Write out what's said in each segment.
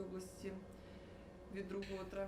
Київської області від 2 травня.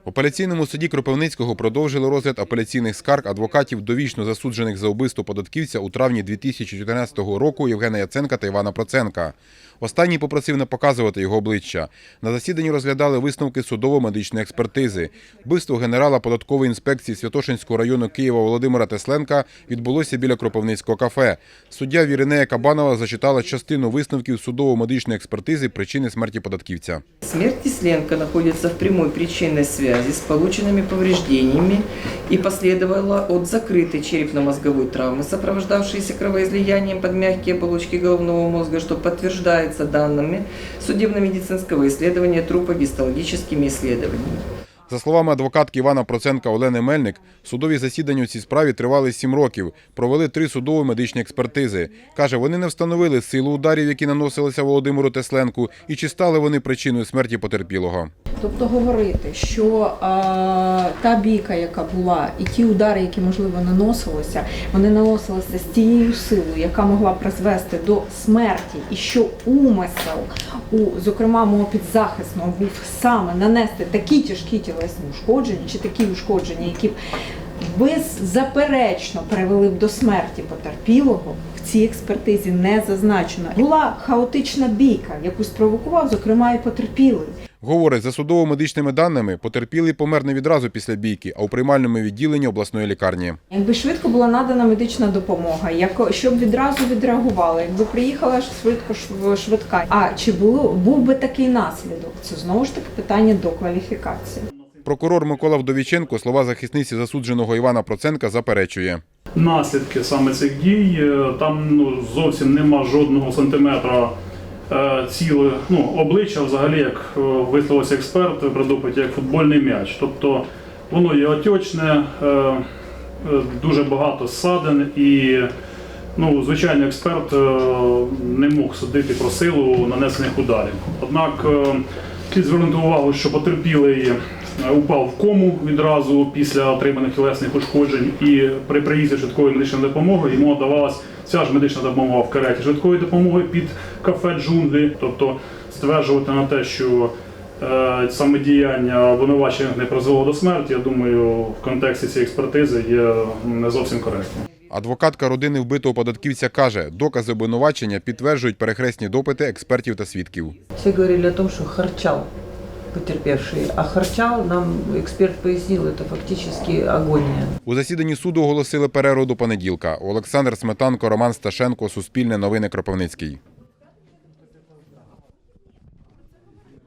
В апеляційному суді Кропивницького продовжили розгляд апеляційних скарг адвокатів довічно засуджених за вбивство податківця у травні 2014 року Євгена Яценка та Івана Проценка. Останній попросив не показувати його обличчя. На засіданні розглядали висновки судово-медичної експертизи. Вбивство генерала податкової інспекції Святошинського району Києва Володимира Тесленка відбулося біля Кропивницького кафе. Суддя Віринея Кабанова зачитала частину висновків судово-медичної експертизи причини смерті податківця. Смерть Тесленко находится в прямой причинной связи с полученными повреждениями и последовала от закрытой черепно-мозговой травмы, сопровождавшейся кровоизлиянием под мягкие оболочки головного мозга, что подтверждается данными судебно-медицинского исследования трупа гистологическими исследованиями. За словами адвокатки Івана Проценка Олени Мельник, судові засідання у цій справі тривали сім років. Провели три судово-медичні експертизи. Каже, вони не встановили силу ударів, які наносилися Володимиру Тесленку, і чи стали вони причиною смерті потерпілого. Тобто говорити, що а, та бійка, яка була, і ті удари, які можливо наносилися, вони наносилися з тією силою, яка могла призвести до смерті, і що умисел у зокрема мого підзахисного був саме нанести такі тяжкі тілесні ушкодження, чи такі ушкодження, які б беззаперечно привели б до смерті потерпілого. В цій експертизі не зазначено. Була хаотична бійка, яку спровокував, зокрема, і потерпілий. Говорить, за судово-медичними даними, потерпілий помер не відразу після бійки, а у приймальному відділенні обласної лікарні. Якби швидко була надана медична допомога, як щоб відразу відреагували, якби приїхала швидко швидка. А чи було був би такий наслідок? Це знову ж таки питання до кваліфікації. Прокурор Микола Вдовіченко слова захисниці засудженого Івана Проценка заперечує. наслідки саме цих дій. Е, Там ну, зовсім нема жодного сантиметра е, ціле ну, обличчя, взагалі, як е, висловився експерт при як футбольний м'яч. Тобто воно є отечне, дуже багато ссадин і. Ну, звичайно, експерт не мог судити про силу нанесених ударів. Однак слід звернути увагу, що потерпілий упав в кому відразу після отриманих тілесних ушкоджень, і при приїзді швидкої медичної допомоги йому надавалась ця ж медична допомога в кареті швидкої допомоги під кафе джунглі. Тобто стверджувати на те, що е, саме діяння обвинувачених не призвело до смерті, я думаю, в контексті цієї експертизи є не зовсім коректним. Адвокатка родини вбитого податківця каже, докази обвинувачення підтверджують перехресні допити експертів та свідків. Все говорили о том, что харчал потерпевший, а харчал, нам експерт пояснив, це фактично агонія. У засіданні суду оголосили перерву до понеділка. Олександр Сметанко, Роман Сташенко, Суспільне новини Кропивницький.